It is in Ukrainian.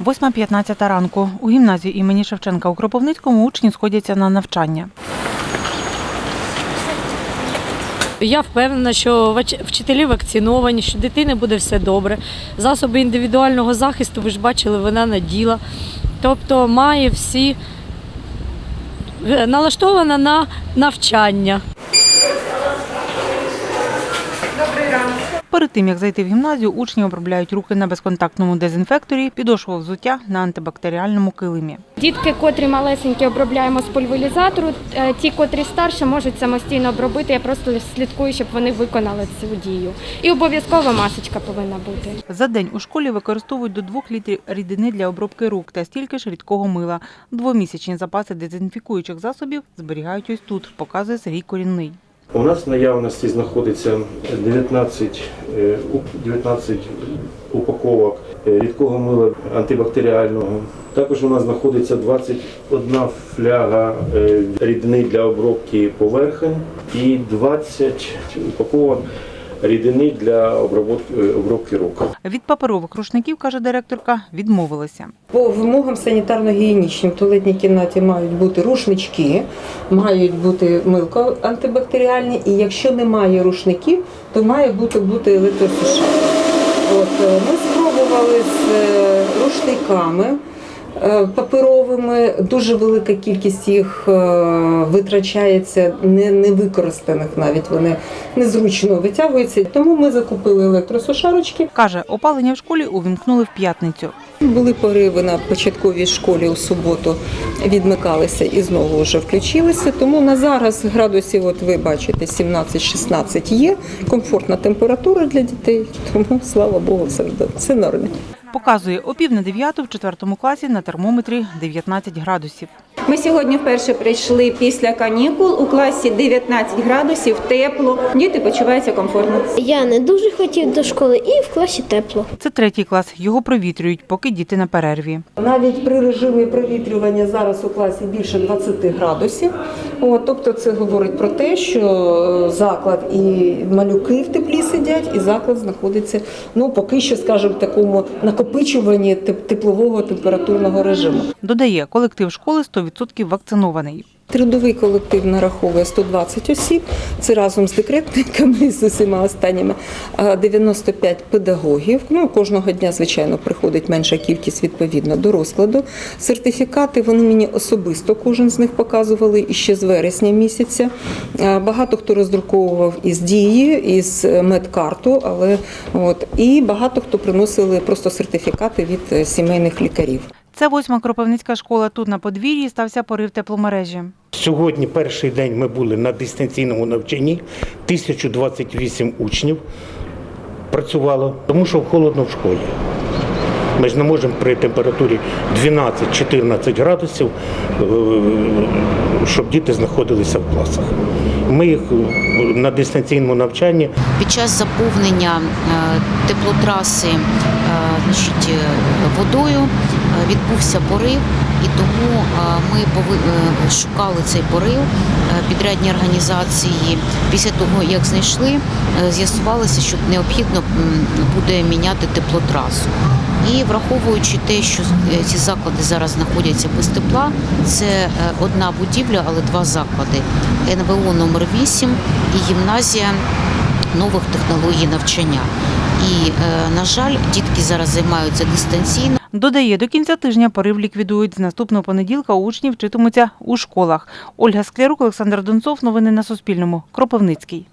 8.15 ранку. У гімназії імені Шевченка у Кропивницькому учні сходяться на навчання. Я впевнена, що вчителі вакциновані, що дитини буде все добре. Засоби індивідуального захисту, ви ж бачили, вона наділа. Тобто має всі е, налаштована на навчання. Перед тим, як зайти в гімназію, учні обробляють руки на безконтактному дезінфекторі, підошву взуття на антибактеріальному килимі. Дітки, котрі малесенькі, обробляємо з пульверізатору. Е, Ті, котрі старші, можуть самостійно обробити. Я просто слідкую, щоб вони виконали цю дію. І обов'язково масочка повинна бути. За день у школі використовують до 2 літрів рідини для обробки рук та стільки ж рідкого мила. Двомісячні запаси дезінфікуючих засобів зберігають ось тут, показує Сергій Корінний. У нас в наявності знаходиться 19, е, 19 упаковок е, рідкого мила антибактеріального. Також у нас знаходиться 21 фляга е, рідини для обробки поверхень і 20 упаковок рідини для обробки, е, обробки рук. Від паперових рушників, каже директорка, відмовилися. По вимогам санітарно-гігієнічним в туалетній кімнаті мають бути рушнички, мають бути милко антибактеріальні, і якщо немає рушників, то має бути бути електросушар. От, е, ми спробували з е, рушниками. Е, Паперовими дуже велика кількість їх е, витрачається не, не використаних навіть вони незручно витягуються. Тому ми закупили електросушарочки. Каже, опалення в школі увімкнули в п'ятницю. Були пориви на початковій школі у суботу, відмикалися і знову вже включилися. Тому на зараз градусів, от ви бачите, 17-16 є. Комфортна температура для дітей. Тому слава Богу, все, все нормально. Показує о пів на дев'яту в четвертому класі на термометрі 19 градусів. Ми сьогодні вперше прийшли після канікул у класі 19 градусів, тепло. Діти почуваються комфортно. Я не дуже хотів до школи і в класі тепло. Це третій клас. Його провітрюють, поки діти на перерві. Навіть при режимі провітрювання зараз у класі більше 20 градусів. От, тобто це говорить про те, що е, заклад і малюки в теплі сидять, і заклад знаходиться ну поки що, скажімо, в такому накопичуванні теп- теплового температурного режиму. Додає, колектив школи 100% вакцинований. Трудовий колектив нараховує 120 осіб. Це разом з декретниками з усіма останніми. 95 педагогів. Ну кожного дня, звичайно, приходить менша кількість відповідно до розкладу. Сертифікати вони мені особисто кожен з них показували і ще з вересня місяця. Багато хто роздруковував із дії, із медкарту, але от і багато хто приносили просто сертифікати від е, сімейних лікарів. Це восьма Кропивницька школа. Тут на подвір'ї стався порив тепломережі. Сьогодні перший день ми були на дистанційному навчанні. 1028 учнів працювало, тому що холодно в школі. Ми ж не можемо при температурі 12-14 градусів, е, щоб діти знаходилися в класах. Ми їх на дистанційному навчанні Під час заповнення е, теплотраси е, значить, е, водою е, відбувся порив, і тому ми е, шукали цей порив е, підрядні організації. Після того, як знайшли, е, з'ясувалося, що необхідно буде міняти теплотрасу. І враховуючи те, що ці заклади зараз знаходяться без тепла, це одна будівля, але два заклади: НВО номер 8 і гімназія нових технологій навчання. І, на жаль, дітки зараз займаються дистанційно. Додає, до кінця тижня порив ліквідують. З наступного понеділка учні вчитимуться у школах. Ольга Склярук, Олександр Донцов. Новини на Суспільному. Кропивницький.